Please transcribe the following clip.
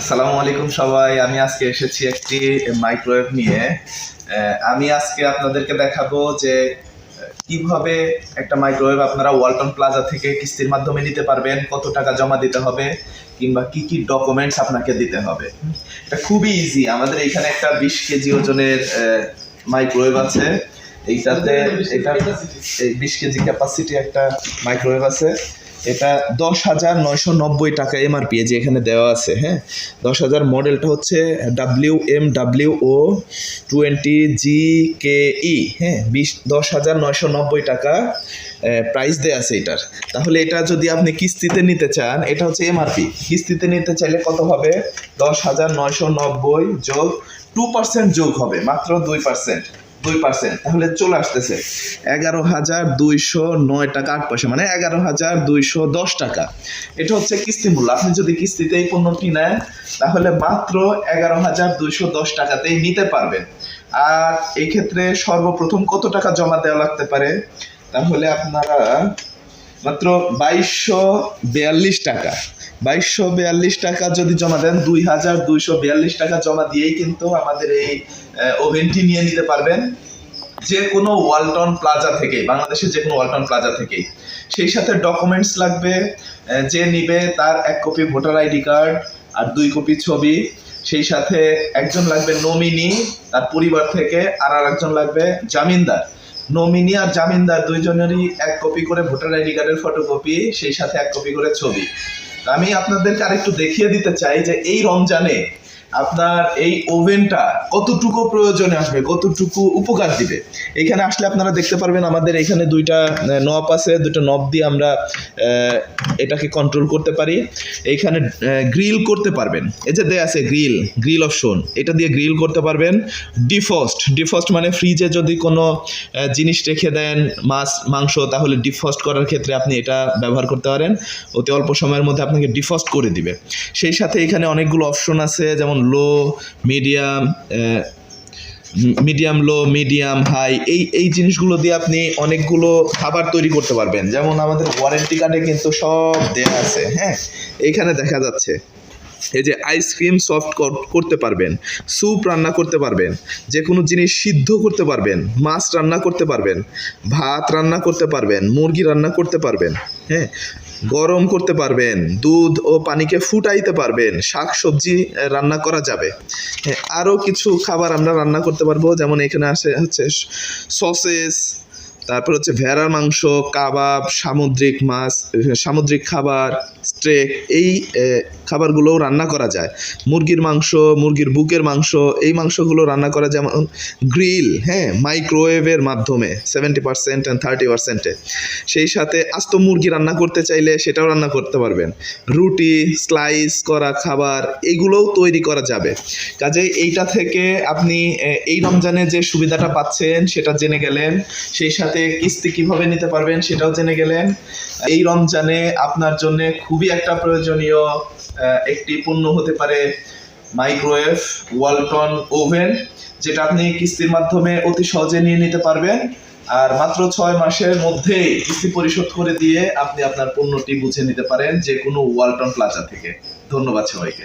আসসালামু আলাইকুম সবাই, আমি আজকে এসেছি একটি মাইক্রোওয়েভ নিয়ে। আমি আজকে আপনাদেরকে দেখাবো যে কীভাবে একটা মাইক্রোওয়েভ আপনারা ওয়ালটন প্লাজা থেকে কিস্তির মাধ্যমে নিতে পারবেন, কত টাকা জমা দিতে হবে, কিংবা কি কি ডকুমেন্টস আপনাকে দিতে হবে। এটা খুবই ইজি আমাদের এখানে একটা বিশ কেজি ওজনের মাইক্রোওয়েভ আছে। এইটাতে, এটা বিশ কেজি ক্যাপাসিটি একটা মাইক্রোওয়েভ আছে। এটা দশ হাজার নয়শো নব্বই টাকা এমআরপি যে এখানে দেওয়া আছে হ্যাঁ? দশ হাজার মডেলটা হচ্ছে W M W O twenty G K E হ্যাঁ? বিশ, দশ হাজার নয়শো নব্বই টাকা প্রাইস দেওয়া আছে এটার। তাহলে এটা যদি আপনি কিস্তিতে নিতে চান, এটা হচ্ছে এমআরপি কিস্তিতে নিতে চাইলে কত হবে? দশ হাজার নয়শো নব্বই যোগ টু পার্সেন্ট যোগ হবে, মাত্র দুই পার্সেন্ট দুই পার্সেন্ট। তাহলে চলে আসতেছে এগারো হাজার দুইশো নয় টাকা আট পয়সা মানে এগারো হাজার দুইশো দশ টাকা। এটা হচ্ছে কিস্তি মূল্য। আপনি যদি কিস্তিতে এই পণ্যটি নেন, তাহলে মাত্র এগারো হাজার দুইশো দশ টাকাতেই নিতে পারবেন। আর এই ক্ষেত্রে সর্বপ্রথম কত টাকা জমা দেওয়া লাগতে পারে? তাহলে আপনারা মাত্র বাইশশো বিয়াল্লিশ টাকা। বাইশশো বিয়াল্লিশ টাকা যদি জমা দেন, দুই হাজার দুইশো বিয়াল্লিশ টাকা জমা দিয়েই কিন্তু আমাদের এই ওভেনটি নিয়ে নিতে পারবেন। যে কোনো ওয়ালটন প্লাজা থেকে, বাংলাদেশের যে কোনো ওয়ালটন প্লাজা থেকেই সেই সাথে ডকুমেন্টস লাগবে যে নিবে তার এক কপি ভোটার আইডি কার্ড আর দুই কপি ছবি। সেই সাথে একজন লাগবে নমিনি, তার পরিবার থেকে আর আর একজন লাগবে জামিনদার। নমিনি আর জামিনদার দুইজনেরই এক কপি করে ভোটার আইডি কার্ডের ফটোকপি, সেই সাথে এক কপি করে ছবি। আমি আপনাদেরকে আরেকটু দেখিয়ে দিতে চাই যে এই রমজানে আপনার এই ওভেনটা কতটুকু প্রয়োজনে আসবে, কতটুকু উপকার দিবে? এখানে আসলে আপনারা দেখতে পারবেন আমাদের এখানে দুইটা নব আছে, দুটো নব দিয়ে আমরা এটাকে কন্ট্রোল করতে পারি। এইখানে গ্রিল করতে পারবেন। এই যে দেয়া আছে গ্রিল গ্রিল অপশন এটা দিয়ে গ্রিল করতে পারবেন। ডিফস্ট ডিফস্ট মানে ফ্রিজে যদি কোনো জিনিস রেখে দেন, মাছ, মাংস, তাহলে ডিফস্ট করার ক্ষেত্রে আপনি এটা ব্যবহার করতে পারেন। অতি অল্প সময়ের মধ্যে আপনাকে ডিফস্ট করে দিবে। সেই সাথে এখানে অনেকগুলো অপশন আছে, যেমন low medium medium low medium high এই এই জিনিসগুলো দিয়ে আপনি অনেকগুলো খাবার তৈরি করতে পারবেন। যেমন আমাদের ওয়ারেন্টি কার্ডে কিন্তু সব দেয়া আছে হ্যাঁ? এইখানে দেখা যাচ্ছে। এই যে আইসক্রিম সফট করতে পারবেন স্যুপ রান্না করতে পারবেন, যে কোনো জিনিস সিদ্ধ করতে পারবেন, মাছ রান্না করতে পারবেন, ভাত রান্না করতে পারবেন, মুরগি রান্না করতে পারবেন হ্যাঁ? গরম করতে পারবেন, দুধ ও পানিকে ফুটাইতে পারবেন শাক সবজি রান্না করা যাবে হ্যাঁ? আরও কিছু খাবার আমরা রান্না করতে পারব, যেমন এখানে আসে হচ্ছে সসেস তারপর হচ্ছে ভেড়ার মাংস, কাবাব, সামুদ্রিক মাছ, সামুদ্রিক খাবার স্টেক এই খাবারগুলোও রান্না করা যায়। মুরগির মাংস, মুরগির বুকের মাংস, এই মাংসগুলো রান্না করা যেমন গ্রিল হ্যাঁ মাইক্রোওয়েভের মাধ্যমে সেভেন্টি পার্সেন্ট অ্যান্ড থার্টি পার্সেন্টে সেই সাথে আস্ত মুরগি রান্না করতে চাইলে সেটাও রান্না করতে পারবেন। রুটি স্লাইস করা খাবার, এগুলোও তৈরি করা যাবে। কাজে এইটা থেকে আপনি এই রমজানে যে সুবিধাটা পাচ্ছেন, সেটা জেনে গেলেন। সেই সাথে কিস্তি কীভাবে নিতে পারবেন সেটাও জেনে গেলেন। এই রমজানে আপনার জন্য খুবই একটা প্রয়োজনীয় একটি পণ্য হতে পারে মাইক্রোওয়েভ ওয়ালটন ওভেন, যেটা আপনি কিস্তির মাধ্যমে অতি সহজে নিয়ে নিতে পারবেন। আর মাত্র ছয় মাসের মধ্যেই কিস্তি পরিশোধ করে দিয়ে আপনি আপনার পণ্যটি বুঝে নিতে পারেন যে কোনো ওয়ালটন প্লাজা থেকে। ধন্যবাদ সবাইকে।